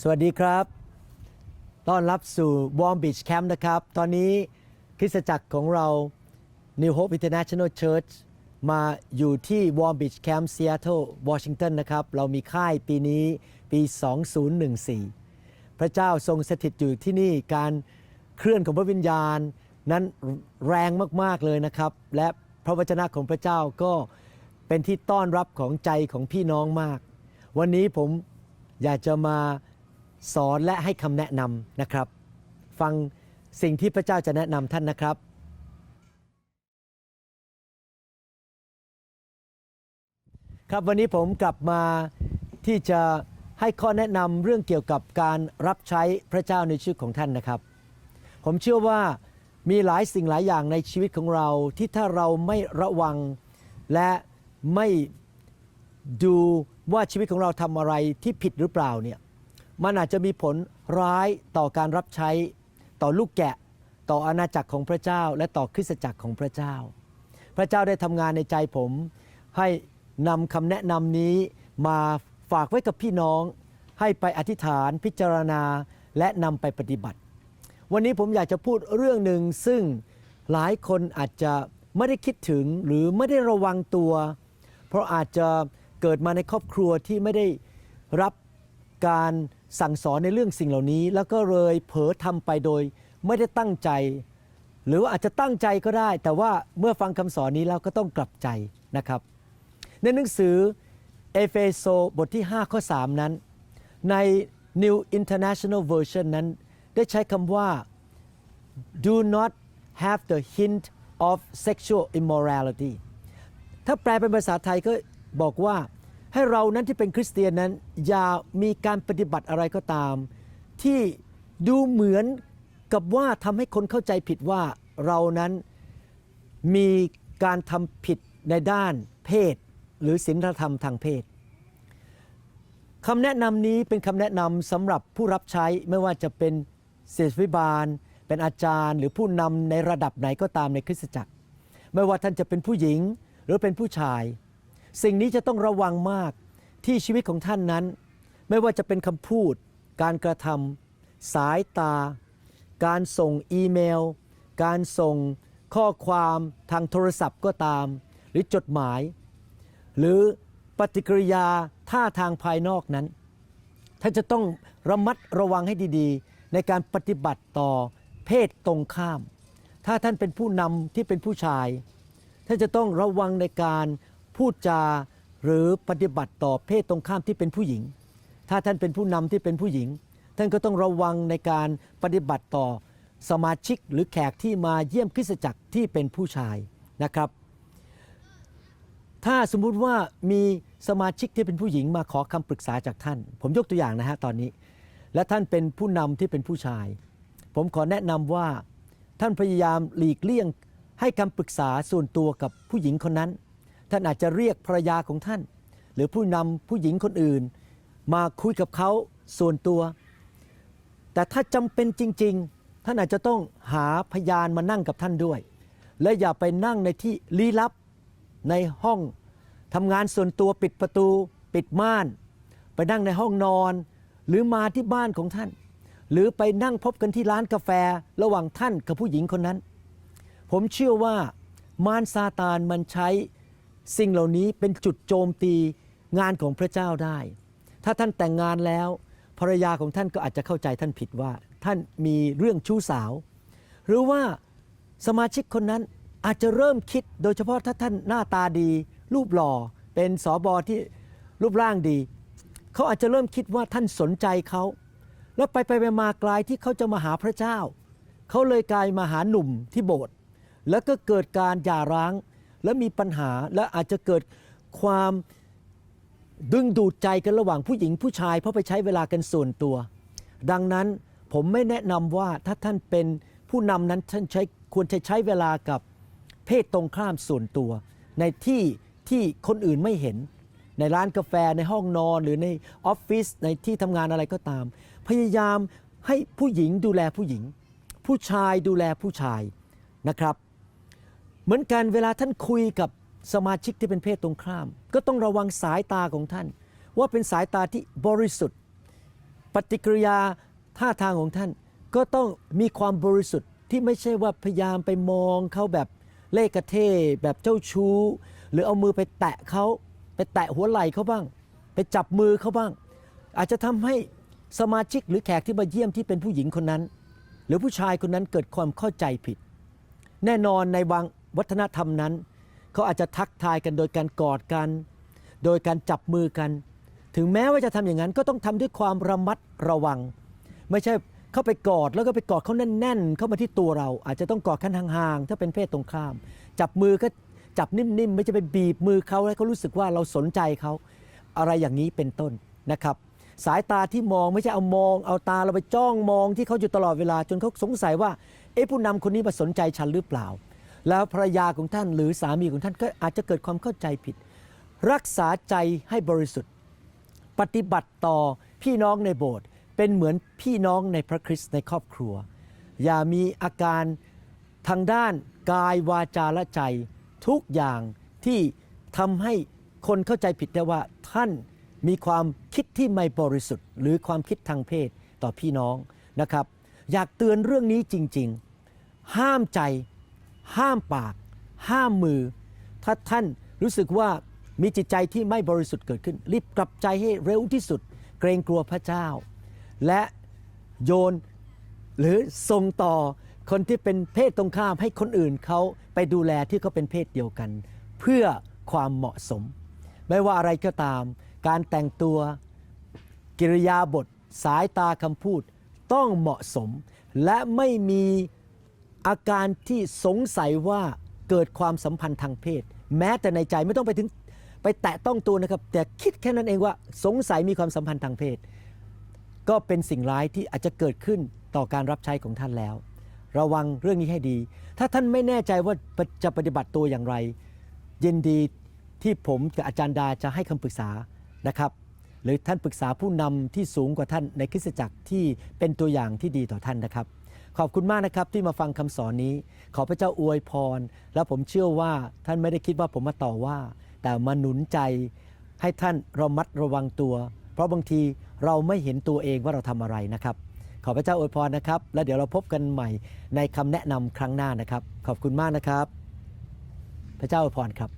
สวัสดีครับ ต้อนรับสู่ Warm Beach Camp นะครับ ตอนนี้คริสตจักรของเรา New Hope International Church มาอยู่ที่ Warm Beach Camp Seattle Washington นะครับ เรามีค่ายปีนี้ปี 2014 พระเจ้าทรงสถิตอยู่ที่นี่การเคลื่อนของพระวิญญาณ นั้นแรงมากๆเลยนะครับ และพระวจนะของพระเจ้าก็เป็นที่ต้อนรับของใจของพี่น้องมาก วันนี้ผมอยากจะมา สอนและให้คำแนะนำนะครับ ฟังสิ่งที่พระเจ้าจะแนะนำท่านนะครับ ครับวันนี้ผมกลับมาที่จะให้ข้อแนะนำเรื่องเกี่ยวกับการรับใช้พระเจ้าในชีวิตของท่านนะครับ ผมเชื่อว่ามีหลายสิ่งหลายอย่างในชีวิตของเราที่ถ้าเราไม่ระวังและไม่ดูว่าชีวิตของเราทำอะไรที่ผิดหรือเปล่าเนี่ย มันอาจจะมีผลร้ายต่อการรับใช้ต่อลูกแกะ ต่ออาณาจักรของพระเจ้า และต่อคริสตจักรของพระเจ้า พระเจ้าได้ทำงานในใจผม ให้นำคำแนะนำนี้มาฝากไว้กับพี่น้อง ให้ไปอธิษฐานพิจารณาและนำไปปฏิบัติ วันนี้ผมอยากจะพูดเรื่องหนึ่งซึ่งหลายคนอาจจะไม่ได้คิดถึงหรือไม่ได้ระวังตัว เพราะอาจจะเกิดมาในครอบครัวที่ไม่ได้รับ การสั่งสอนในเรื่องสิ่งเหล่านี้ แล้วก็เลยเผลอทำไปโดยไม่ได้ตั้งใจ หรือว่าอาจจะตั้งใจก็ได้ แต่ว่าเมื่อฟังคำสอนนี้แล้วก็ต้องกลับใจนะครับ ในหนังสือเอเฟโซบทที่ 5 ข้อ 3 นั้น ใน New International Version นั้น ได้ใช้คำว่า do not have the hint of sexual immorality ถ้าแปลเป็นภาษาไทยก็บอกว่า ให้เรานั้นที่เป็นคริสเตียนนั้น อย่ามีการปฏิบัติอะไรก็ตาม ที่ดูเหมือนกับว่าทำให้คนเข้าใจผิดว่าเรานั้นมีการทำผิดในด้านเพศ หรือศีลธรรมทางเพศคำแนะนำนี้เป็นคำแนะนำสำหรับผู้รับใช้ไม่ว่าจะเป็นเศรษฐวิบาล เป็นอาจารย์ หรือผู้นำในระดับไหนก็ตามในคริสตจักร ไม่ว่าท่านจะเป็นผู้หญิงหรือเป็นผู้ชาย สิ่งนี้จะต้องระวังมากที่ชีวิตของท่านนั้น ไม่ว่าจะเป็นคำพูด การกระทำสายตา การส่งอีเมล การส่งข้อความทางโทรศัพท์ก็ตาม หรือจดหมาย หรือปฏิกิริยาท่าทางภายนอกนั้นท่านจะต้องระมัดระวังให้ดีๆ ในการปฏิบัติต่อเพศตรงข้าม ถ้าท่านเป็นผู้นำที่เป็นผู้ชาย ท่านจะต้องระวังในการ พูดจาหรือปฏิบัติต่อเพศตรงข้ามที่เป็นผู้หญิง ถ้าท่านเป็นผู้นำที่เป็นผู้หญิง ท่านก็ต้องระวังในการปฏิบัติต่อสมาชิกหรือแขกที่มาเยี่ยมคริสตจักรที่เป็นผู้ชายนะครับ ถ้าสมมุติว่ามีสมาชิกที่เป็นผู้หญิงมาขอคำปรึกษาจากท่าน ผมยกตัวอย่างนะฮะตอนนี้ และท่านเป็นผู้นำที่เป็นผู้ชาย ผมขอแนะนำว่าท่านพยายามหลีกเลี่ยงให้คำปรึกษาส่วนตัวกับผู้หญิงคนนั้น ท่านอาจจะเรียกภรรยาของท่าน หรือผู้นำผู้หญิงคนอื่น มาคุยกับเขาส่วนตัว แต่ถ้าจำเป็นจริง ๆ ท่านอาจจะต้องหาพยานมานั่งกับท่านด้วย และอย่าไปนั่งในที่ลี้ลับในห้องทำงานส่วนตัวปิดประตู ปิดม่าน ไปนั่งในห้องนอน หรือมาที่บ้านของท่าน หรือไปนั่งพบกันที่ร้านกาแฟระหว่างท่านกับผู้หญิงคนนั้น ผมเชื่อว่ามารซาตานมันใช้ สิ่งเหล่านี้เป็นจุดโจมตีงานของพระเจ้าได้ ถ้าท่านแต่งงานแล้ว ภรรยาของท่านก็อาจจะเข้าใจท่านผิดว่า ท่านมีเรื่องชู้สาว หรือว่าสมาชิกคนนั้นอาจจะเริ่มคิดโดยเฉพาะถ้าท่านหน้าตาดี รูปหล่อ เป็นสอบอที่รูปร่างดี เขาอาจจะเริ่มคิดว่าท่านสนใจเขา แล้วไปไปไปมากลายที่เขาจะมาหาพระเจ้า เขาเลยกลายมาหาหนุ่มที่โบสถ์แล้วก็เกิดการหย่าร้าง และมีปัญหาและอาจจะเกิดความดึงดูดใจกันระหว่างผู้หญิงผู้ชาย เพราะไปใช้เวลากันส่วนตัว ดังนั้นผมไม่แนะนำว่าถ้าท่านเป็นผู้นำนั้นท่านใช้ควรจะใช้เวลากับเพศตรงข้ามส่วนตัว ในที่ที่คนอื่นไม่เห็น ในร้านกาแฟในห้องนอน หรือในออฟฟิศในที่ทำงานอะไรก็ตาม พยายามให้ผู้หญิงดูแลผู้หญิง ผู้ชายดูแลผู้ชายนะครับ เหมือนกันเวลาท่านคุยกับสมาชิกที่เป็นเพศตรงข้าม ก็ต้องระวังสายตาของท่าน ว่าเป็นสายตาที่บริสุทธิ์ ปฏิกิริยาท่าทางของท่าน ก็ต้องมีความบริสุทธิ์ที่ไม่ใช่ว่าพยายามไปมองเขาแบบเล่กระเท่แบบเจ้าชู้ หรือเอามือไปแตะเขาไปแตะหัวไหล่เขาบ้าง ไปจับมือเขาบ้าง อาจจะทำให้สมาชิกหรือแขกที่มาเยี่ยมที่เป็นผู้หญิงคนนั้น หรือผู้ชายคนนั้นเกิดความเข้าใจผิด แน่นอนในวัง วัฒนธรรมนั้น เขาอาจจะทักทายกันโดยการกอดกัน โดยการจับมือกัน ถึงแม้ว่าจะทำอย่างนั้นก็ต้องทำด้วยความระมัดระวัง ไม่ใช่เข้าไปกอดแล้วก็ไปกอดเขาแน่น ๆ เข้ามาที่ตัวเรา อาจจะต้องกอดกันห่างๆถ้าเป็นเพศตรงข้าม จับมือก็จับนิ่มๆ ไม่จะไปบีบมือเขาให้เขารู้สึกว่าเราสนใจเขาอะไรอย่างนี้เป็นต้นนะครับสายตาที่มองไม่ใช่เอามอง เอาตาเราไปจ้องมองที่เขาอยู่ตลอดเวลาจนเขาสงสัยว่า เอ๊ะผู้นำคนนี้มาสนใจฉันหรือเปล่า แล้วภรรยาของท่านหรือสามีของท่านก็อาจจะเกิดความเข้าใจผิด รักษาใจให้บริสุทธิ์ ปฏิบัติต่อพี่น้องในโบสถ์เป็นเหมือนพี่น้องในพระคริสต์ในครอบครัว อย่ามีอาการทางด้านกายวาจาและใจทุกอย่างที่ทำให้คนเข้าใจผิดได้ว่าท่านมีความคิดที่ไม่บริสุทธิ์ หรือความคิดทางเพศต่อพี่น้องนะครับ อยากเตือนเรื่องนี้จริง ๆ ห้ามใจ ห้ามปาก ห้ามมือ ถ้าท่านรู้สึกว่ามีจิตใจที่ไม่บริสุทธิ์เกิดขึ้น รีบกลับใจให้เร็วที่สุด เกรงกลัวพระเจ้า และโยนหรือส่งต่อคนที่เป็นเพศตรงข้ามให้คนอื่นเขาไปดูแลที่เขาเป็นเพศเดียวกัน เพื่อความเหมาะสม ไม่ว่าอะไรก็ตาม การแต่งตัวกิริยาบท สายตาคำพูดต้องเหมาะสม และไม่มี อาการที่สงสัยว่าเกิดความสัมพันธ์ทางเพศ แม้แต่ในใจไม่ต้องไปถึงไปแตะต้องตัวนะครับ แต่คิดแค่นั้นเองว่าสงสัยมีความสัมพันธ์ทางเพศ ก็เป็นสิ่งร้ายที่อาจจะเกิดขึ้นต่อการรับใช้ของท่านแล้ว ระวังเรื่องนี้ให้ดี ถ้าท่านไม่แน่ใจว่าจะปฏิบัติตัวอย่างไร ยินดีที่ผมกับอาจารย์ดาจะให้คำปรึกษานะครับ หรือท่านปรึกษาผู้นำที่สูงกว่าท่านในคริสตจักรที่เป็นตัวอย่างที่ดีต่อท่านนะครับ ขอบคุณมากนะครับที่มาฟังคำสอนนี้ ขอพระเจ้าอวยพร และผมเชื่อว่าท่านไม่ได้คิดว่าผมมาต่อว่า แต่มาหนุนใจให้ท่านระมัดระวังตัว เพราะบางทีเราไม่เห็นตัวเองว่าเราทำอะไรนะครับ ขอพระเจ้าอวยพรนะครับ แล้วเดี๋ยวเราพบกันใหม่ในคำแนะนำครั้งหน้านะครับ ขอบคุณมากนะครับ พระเจ้าอวยพรครับ